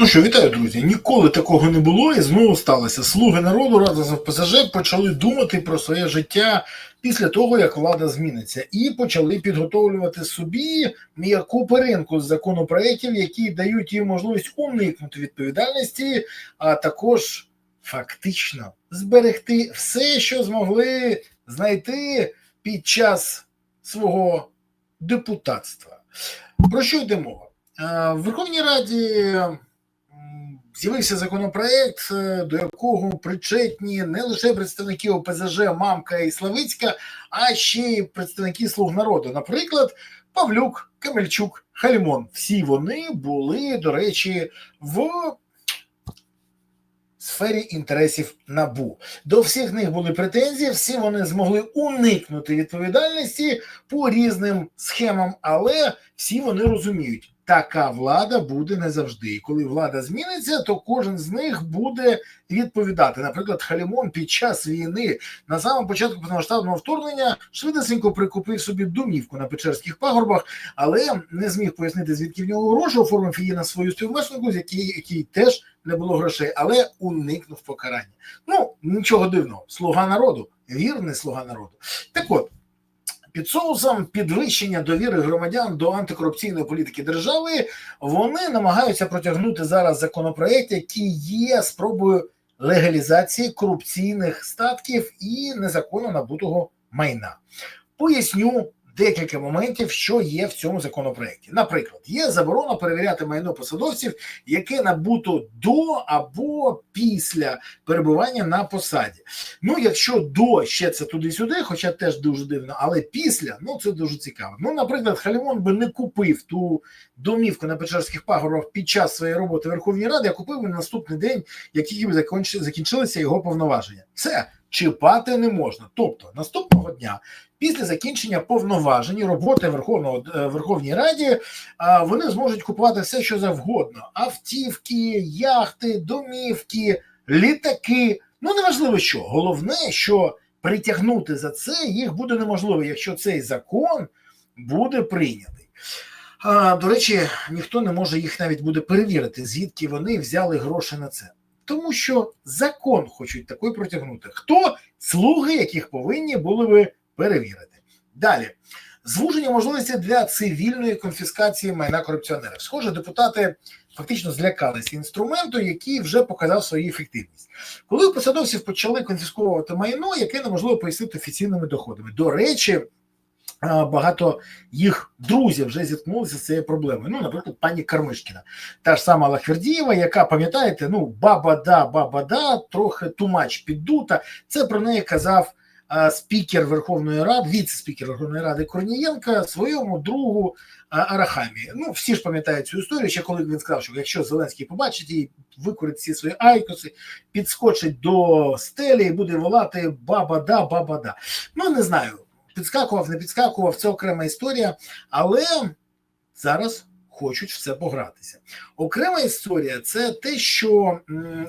Ну що, вітаю, друзі. Ніколи такого не було і знову сталося. Слуги народу разом з ПСЖ почали думати про своє життя після того, як влада зміниться, і почали підготовлювати собі м'яку перинку з законопроєктів, які дають їм можливість уникнути відповідальності, а також фактично зберегти все, що змогли знайти під час свого депутатства. Про що йде мова? В Верховній Раді з'явився законопроект, е, до якого причетні не лише представники ОПЗЖ, Мамка і Славицька, а ще й представники Слуг народу. Наприклад, Павлюк, Камельчук, Хальмон. Всі вони були, до речі, в сфері інтересів набу. До всіх них були претензії, всі вони змогли уникнути відповідальності по різним схемам, але всі вони розуміють, така влада буде не завжди. І коли влада зміниться, то кожен з них буде відповідати. Наприклад, Халімон під час війни на самому початку повномасштабного вторгнення швидесенько прикупив собі домівку на Печерських пагорбах, але не зміг пояснити, звідки в нього гроші, оформив її на свою співмешнику, з якій, якій теж не було грошей, але уникнув покарання. Ну нічого дивного, слуга народу, вірний слуга народу. Так от. Під соусом підвищення довіри громадян до антикорупційної політики держави вони намагаються протягнути зараз законопроект, який є спробою легалізації корупційних статків і незаконно набутого майна. Поясню декілька моментів, що є в цьому законопроекті. Наприклад, є заборона перевіряти майно посадовців, яке набуто до або після перебування на посаді. Ну, якщо до ще це туди-сюди, хоча теж дуже дивно, але після ну це дуже цікаво. Ну, наприклад, Халімон би не купив ту домівку на Печерських пагорбах під час своєї роботи в Верховній Раді, а купив на наступний день, як тільки закінчилися його повноваження. Це чіпати не можна. Тобто наступного дня, після закінчення повноважень роботи Верховного е, Верховній Раді, а, вони зможуть купувати все, що завгодно: автівки, яхти, домівки, літаки. Ну неважливо що. Головне, що притягнути за це їх буде неможливо, якщо цей закон буде прийнятий. До речі, ніхто не може їх навіть буде перевірити, звідки вони взяли гроші на це. Тому що закон хочуть такий протягнути. Хто слуги, яких повинні були би перевірити? Далі звуження можливості для цивільної конфіскації майна корупціонерів. Схоже, депутати фактично злякалися інструменту, який вже показав свою ефективність. Коли посадовців почали конфісковувати майно, яке неможливо пояснити офіційними доходами. До речі, багато їх друзів вже зіткнулися з цією проблемою. Ну, наприклад, пані Кармишкіна, та ж сама Лахвердієва, яка пам'ятаєте, ну баба-да, баба-да, трохи тумач піддута. Це про неї казав спікер Верховної Ради, віце-спікер Верховної Ради Корнієнка своєму другу Арахамі. Ну, всі ж пам'ятають цю історію, ще коли він сказав, що якщо Зеленський побачить її, викорить всі свої айкоси, підскочить до стелі і буде волати баба-да, баба-да. Ну, не знаю підскакував, не підскакував, це окрема історія, але зараз хочуть в це погратися. Окрема історія це те, що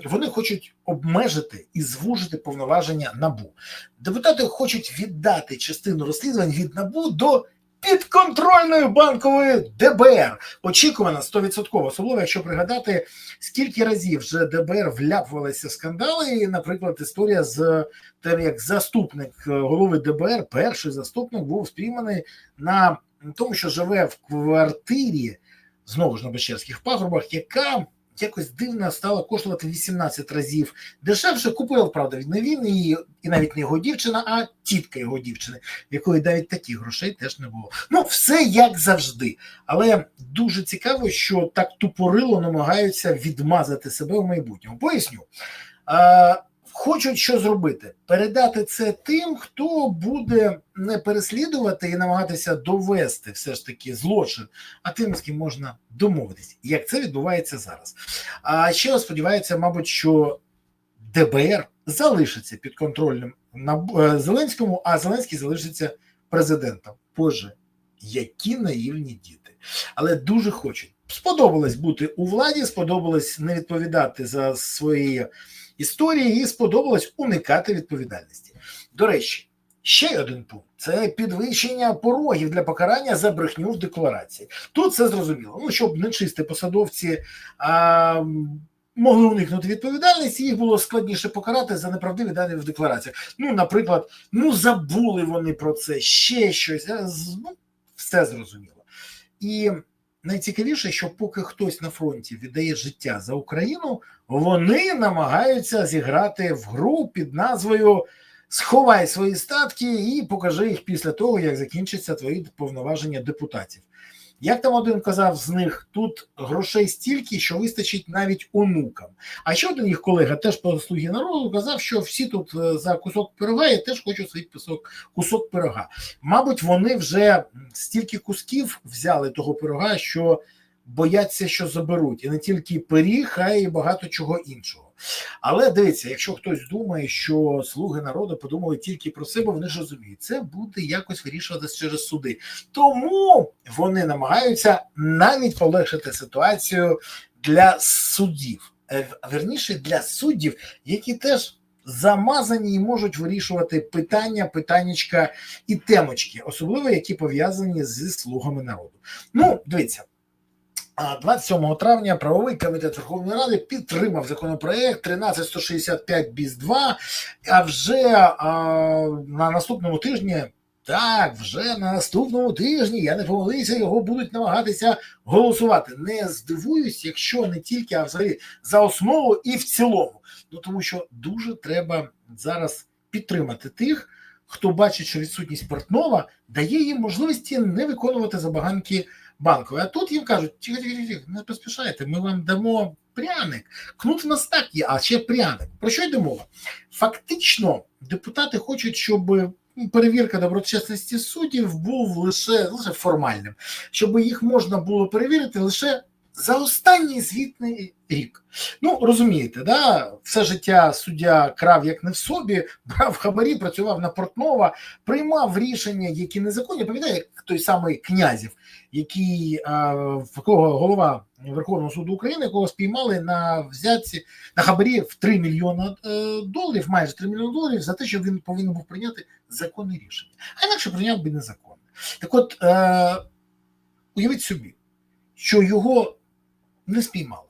вони хочуть обмежити і звужити повноваження набу. Депутати хочуть віддати частину розслідувань від набу до. Підконтрольної банкової ДБР очікувано 100%, особливо якщо пригадати, скільки разів вже ДБР вляпувалися в скандали. І, наприклад, історія з тим, як заступник е, голови ДБР, перший заступник, був спійманий на тому, що живе в квартирі знову ж на Печерських пагорбах, яка якось дивно стала коштувати 18 разів дешевше. купував, правда, він не він і, і навіть не його дівчина, а тітка його дівчини, якої навіть таких грошей теж не було. Ну, все як завжди. Але дуже цікаво, що так тупорило намагаються відмазати себе в майбутньому. Поясню. Хочуть що зробити? Передати це тим, хто буде не переслідувати і намагатися довести все ж таки злочин, а тим, з ким можна домовитись, як це відбувається зараз. А ще сподівається, мабуть, що ДБР залишиться під контролем на е, Зеленському, а Зеленський залишиться президентом. Боже, які наївні діти, але дуже хочуть. Сподобалось бути у владі, сподобалось не відповідати за свої історії, і сподобалось уникати відповідальності. До речі, Ще один пункт це підвищення порогів для покарання за брехню в декларації. Тут це зрозуміло. Ну щоб нечисті посадовці а, могли уникнути відповідальності, їх було складніше покарати за неправдиві дані в деклараціях. Ну, наприклад, ну забули вони про це, ще щось. Ну, все зрозуміло. І найцікавіше, що поки хтось на фронті віддає життя за Україну, вони намагаються зіграти в гру під назвою Сховай свої статки і покажи їх після того, як закінчаться твої повноваження депутатів. Як там один казав з них, тут грошей стільки, що вистачить навіть онукам. А ще один їх колега, теж по слугі народу, казав, що всі тут е, за кусок пирога і теж хочу свій кусок, кусок пирога. Мабуть, вони вже стільки кусків взяли того пирога, що бояться, що заберуть, і не тільки пиріг, а й багато чого іншого. Але дивіться, якщо хтось думає, що слуги народу подумали тільки про себе, вони ж розуміють, це буде якось вирішуватися через суди. Тому вони намагаються навіть полегшити ситуацію для суддів, Е, верніше для суддів, які теж замазані і можуть вирішувати питання, питаннячка і темочки, особливо які пов'язані зі слугами народу. Ну, дивіться. А 27 травня правовий комітет Верховної Ради підтримав законопроект 13165 біз 2 а вже на наступному тижні, так, вже на наступному тижні, я не помилився, його будуть намагатися голосувати. Не здивуюсь, якщо не тільки, а взагалі за основу і в цілому. Ну тому що дуже треба зараз підтримати тих, хто бачить, що відсутність Портнова дає їм можливості не виконувати забаганки банку. А тут їм кажуть: тихо, тихо, тихо, не поспішайте, ми вам дамо пряник. Кнут в нас так є, а ще пряник. Про що йде мова? Фактично, депутати хочуть, щоб ну, перевірка доброчесності суддів був лише, лише формальним, щоб їх можна було перевірити лише за останній звітний рік. Ну, розумієте, да? все життя суддя крав як не в собі, брав хабарі, працював на Портнова, приймав рішення, які незаконні. Пам'ятаєте, як той самий князів, який в кого голова Верховного суду України, якого спіймали на взятці на хабарі в 3 мільйона е, доларів, майже 3 мільйони доларів, за те, що він повинен був прийняти законне рішення. А інакше прийняв би незаконне. Так от, е, уявіть собі, що його не спіймали.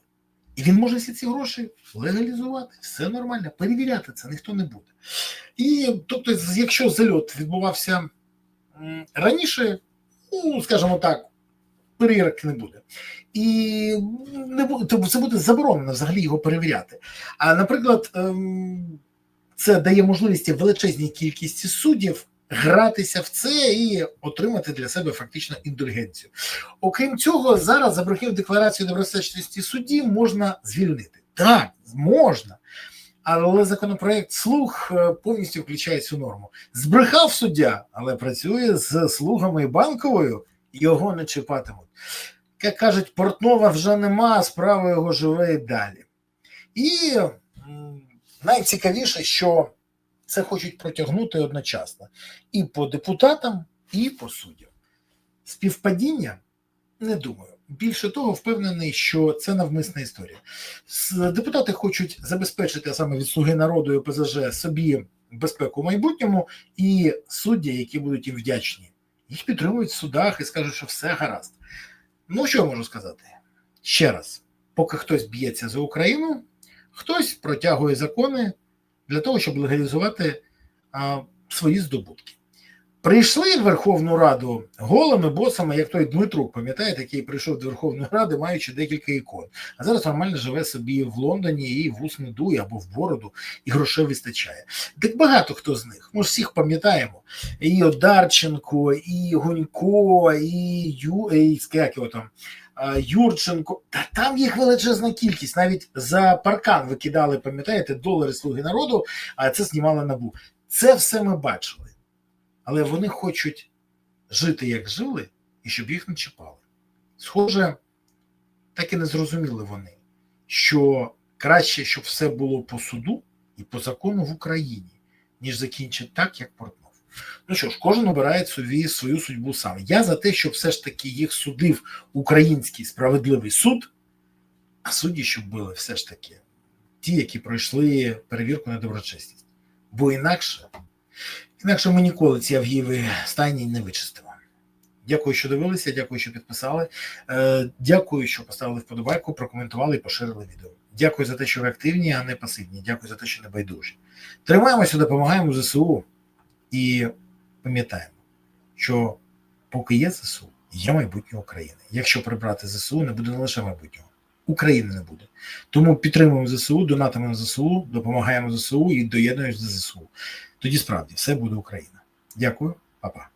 І він може всі ці гроші легалізувати, все нормально, перевіряти це ніхто не буде. І тобто, якщо зальот відбувався раніше, ну, скажімо так, перевірок не буде. І не буде, тобто це буде заборонено взагалі його перевіряти. А, наприклад, ем, це дає можливість величезній кількості суддів гратися в це і отримати для себе фактично індульгенцію. Окрім цього, зараз за брехню декларацію добросовісності судді можна звільнити. Так, можна. Але законопроект слуг е, повністю включає цю норму. Збрехав суддя, але працює з слугами банковою, його не чіпатимуть. Як кажуть, Портнова вже нема, справа його живе і далі. І найцікавіше, що це хочуть протягнути одночасно і по депутатам, і по суддям. Співпадіння не думаю. Більше того, впевнений, що це навмисна історія. Депутати хочуть забезпечити саме від слуги народу і ОПЗЖ собі безпеку в майбутньому, і судді, які будуть їм вдячні, їх підтримують в судах і скажуть, що все гаразд. Ну, що я можу сказати? Ще раз, поки хтось б'ється за Україну, хтось протягує закони для того, щоб легалізувати а, свої здобутки. Прийшли в Верховну Раду голими босами, як той Дмитрук, пам'ятаєте, який прийшов до Верховної Ради, маючи декілька ікон. А зараз нормально живе собі в Лондоні і вус не дує або в бороду, і грошей вистачає. Так багато хто з них. Ми ж всіх пам'ятаємо. І Одарченко, і Гунько, і Ю, і як його там, Юрченко. Та там їх величезна кількість. Навіть за паркан викидали, пам'ятаєте, долари слуги народу, а це знімали набу. Це все ми бачили. Але вони хочуть жити, як жили, і щоб їх не чіпали. Схоже, так і не зрозуміли вони, що краще, щоб все було по суду і по закону в Україні, ніж закінчить так, як Портнов. Ну що ж, кожен обирає собі свою судьбу сам. Я за те, щоб все ж таки їх судив український справедливий суд, а судді, щоб були все ж таки ті, які пройшли перевірку на доброчесність. Бо інакше Інакше ми ніколи ці Авгієві стайні не вичистимо. Дякую, що дивилися, дякую, що підписали. Е, Дякую, що поставили вподобайку, прокоментували і поширили відео. Дякую за те, що ви активні, а не пасивні. Дякую за те, що не байдужі. Тримаємося, допомагаємо ЗСУ і пам'ятаємо, що поки є ЗСУ, є майбутнє України. Якщо прибрати ЗСУ, не буде не лише майбутнього. України не буде. Тому підтримуємо ЗСУ, донатимо ЗСУ, допомагаємо ЗСУ і доєднуємося до ЗСУ. Тоді справді все буде Україна. Дякую, па-па.